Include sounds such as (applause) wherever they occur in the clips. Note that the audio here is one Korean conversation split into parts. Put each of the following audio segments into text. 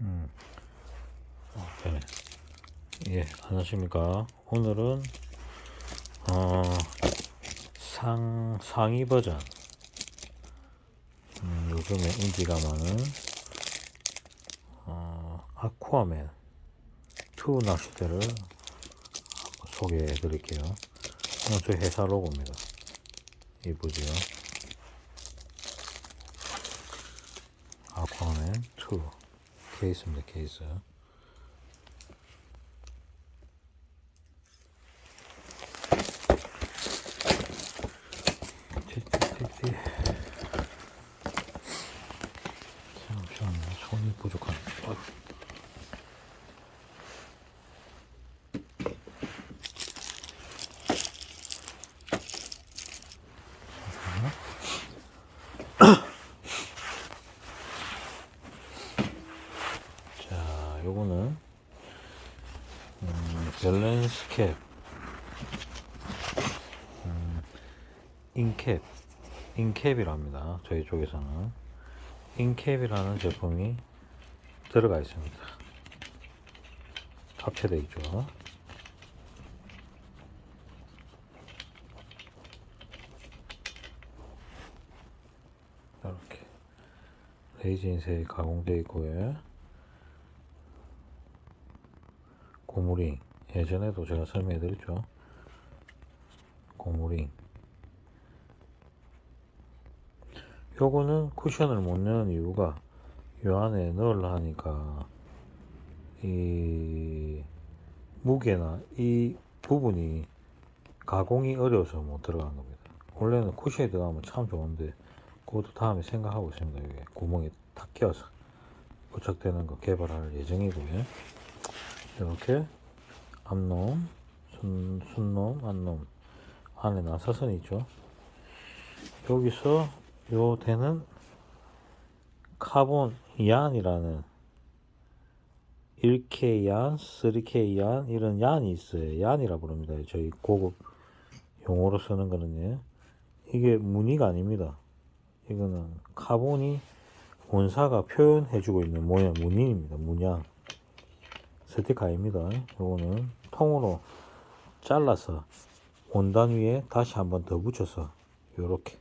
음. 어, 되네. 예, 안녕하십니까. 오늘은, 어, 상, 상위 버전. 음, 요즘에 인기가 많은, 어, 아쿠아맨 2 낚싯대를 소개해 드릴게요. 어, 저희 회사 로고입니다. 이쁘지요? 아쿠아맨 2 케이스입니다 케이스. 잠시만요 손이 어휴. 자, 요거는 음, 밸런스 캡, 음, 인캡, 인캡이랍니다. 저희 쪽에서는 인캡이라는 제품이 들어가 있습니다. 합체되어 있죠. 이렇게 레이진색이 가공되어 있고요. 고무링. 예전에도 제가 설명해 드렸죠. 고무링. 요거는 쿠션을 못 넣는 이유가 요 안에 넣으려 하니까 이 무게나 이 부분이 가공이 어려워서 못 들어간 겁니다. 원래는 쿠션이 들어가면 참 좋은데 그것도 다음에 생각하고 있습니다. 이게 구멍이 탁 끼어서 부착되는 거 개발할 예정이고요 이렇게 앞놈, 순, 순놈, 앞놈 안에 나사선이 있죠. 여기서 요 대는 카본 얀이라는 1K 얀, 3K 얀 이런 얀이 있어요. 얀이라 부릅니다. 저희 고급 용어로 쓰는 거는요. 이게 무늬가 아닙니다. 이거는 카본이 원사가 표현해주고 있는 모양 무늬입니다. 문양. 스티커입니다. 요거는 통으로 잘라서 원단 위에 다시 한번 더 붙여서 요렇게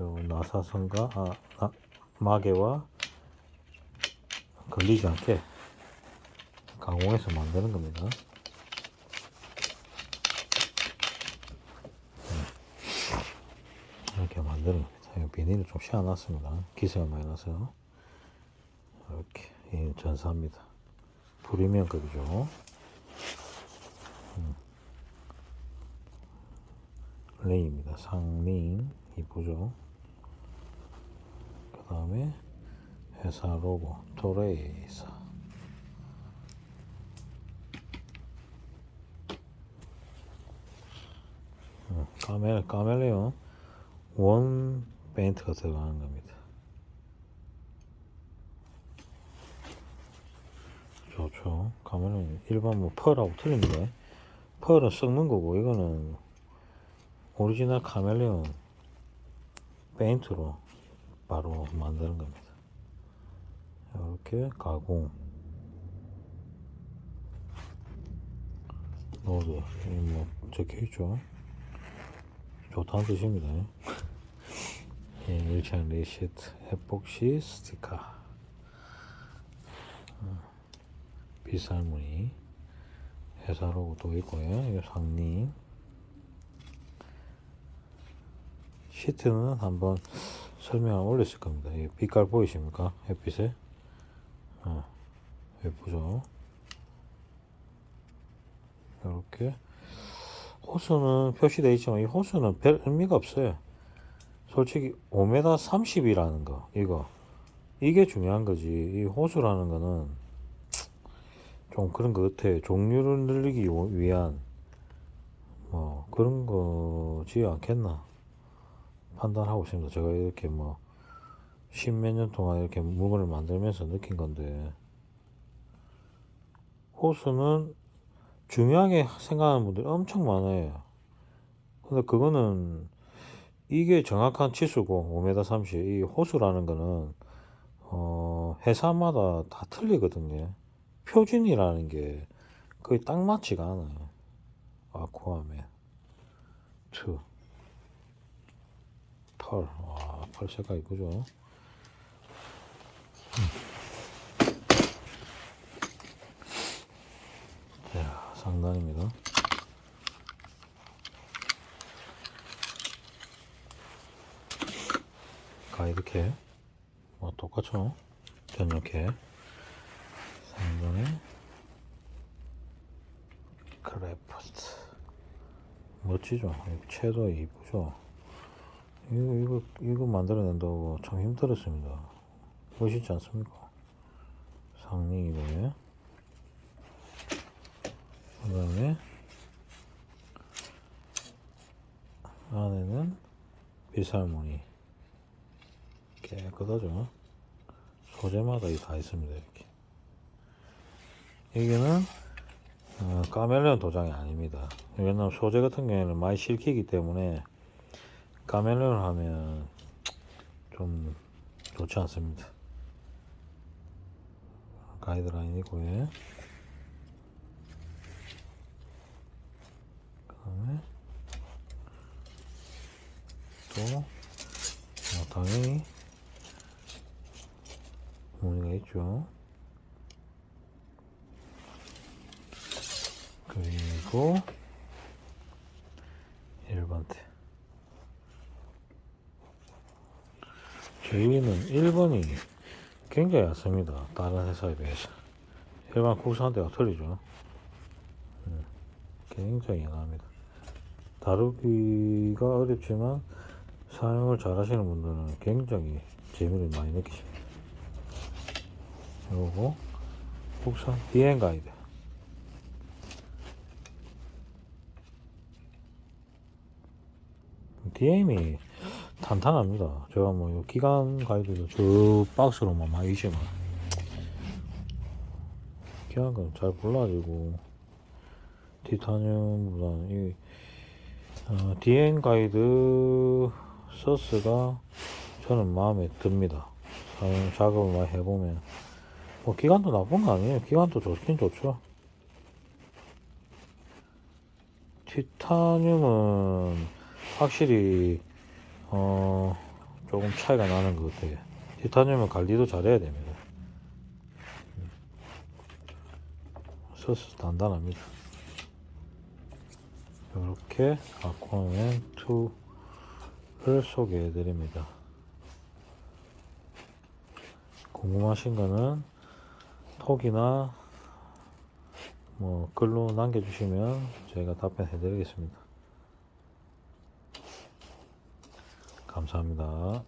요 나사선과 아, 나, 마개와 걸리지 않게 가공해서 만드는 겁니다. 네. 이렇게 만드는 겁니다. 이 비닐을 좀 씌워놨습니다. 기세가 많이 나서 이렇게 이 전사합니다. 프리미엄급이죠. 음. 레이입니다. 상링 이쁘죠. 그 다음에 회사 로고 토레이사. 음, 카멜 카멜레온 원 페인트가 들어가는 겁니다. 좋죠. 가면은 일반 뭐 펄하고 틀린데 펄은 썩는 거고 이거는 오리지널 카멜레온 페인트로 바로 만드는 겁니다. 이렇게 가공 노드 이뭐 적혀 있죠. 좋다는 뜻입니다. (laughs) 예, 일창 리시트 에폭시 스티커. 비쌀무늬 회사 로고도 있고요. 이거 상리 시트는 한번 설명을 올렸을 겁니다. 이 빛깔 보이십니까? 햇빛에 어, 예쁘죠? 이렇게 호수는 표시되어 있지만 이 호수는 별 의미가 없어요. 솔직히 5m 30이라는 거 이거 이게 중요한 거지. 이 호수라는 거는 좀 그런 것 같아. 종류를 늘리기 위한 뭐 그런 거지 않겠나 판단하고 있습니다. 제가 이렇게 뭐 십몇 년 동안 이렇게 물건을 만들면서 느낀 건데 호수는 중요하게 생각하는 분들이 엄청 많아요. 근데 그거는 이게 정확한 치수고 5m 30. 이 호수라는 거는 어, 회사마다 다 틀리거든요. 표준이라는 게 거의 딱 맞지가 않아요. 아쿠아맨 2 펄, 와, 펄 색깔 이쁘죠? 자, 상단입니다. 가이드캡, 뭐 똑같죠? 전용캡, 상단에 크래프트, 멋지죠? 채도 이쁘죠? 이거 이거 이거 만들어낸다고 참 힘들었습니다. 멋있지 않습니까? 상링이고요. 그다음에 안에는 비살무늬 깨끗하죠. 소재마다 이다 있습니다 이렇게. 여기는 어, 까멜레온 도장이 아닙니다. 왜냐면 소재 같은 경우에는 많이 실키기 때문에 까멜레온 하면 좀 좋지 않습니다. 가이드라인이고요. 그 다음에 또 어, 당연히 무늬가 있죠. 그리고 1번 대 저희는 1번이 굉장히 얕습니다. 다른 회사에 비해서. 일반 국산대가 틀리죠. 음, 굉장히 연합니다. 다루기가 어렵지만 사용을 잘 하시는 분들은 굉장히 재미를 많이 느끼십니다. 그리고 국산 비행 가이드. DM이 탄탄합니다. 제가 뭐요 기간 가이드도 저 박스로만 많이 있지만 기간 가이드 잘 골라지고 티타늄보다는 이 어, DN 가이드 서스가 저는 마음에 듭니다. 사용 작업을 많이 해보면 뭐 기간도 나쁜 거 아니에요. 기간도 좋긴 좋죠. 티타늄은 확실히 어 조금 차이가 나는 것 같아요. 티타늄은 관리도 잘해야 됩니다. 음. 서스 단단합니다. 이렇게 아쿠아맨 2를 소개해 드립니다. 궁금하신 거는 톡이나 뭐 글로 남겨주시면 저희가 답변해 드리겠습니다. 감사합니다.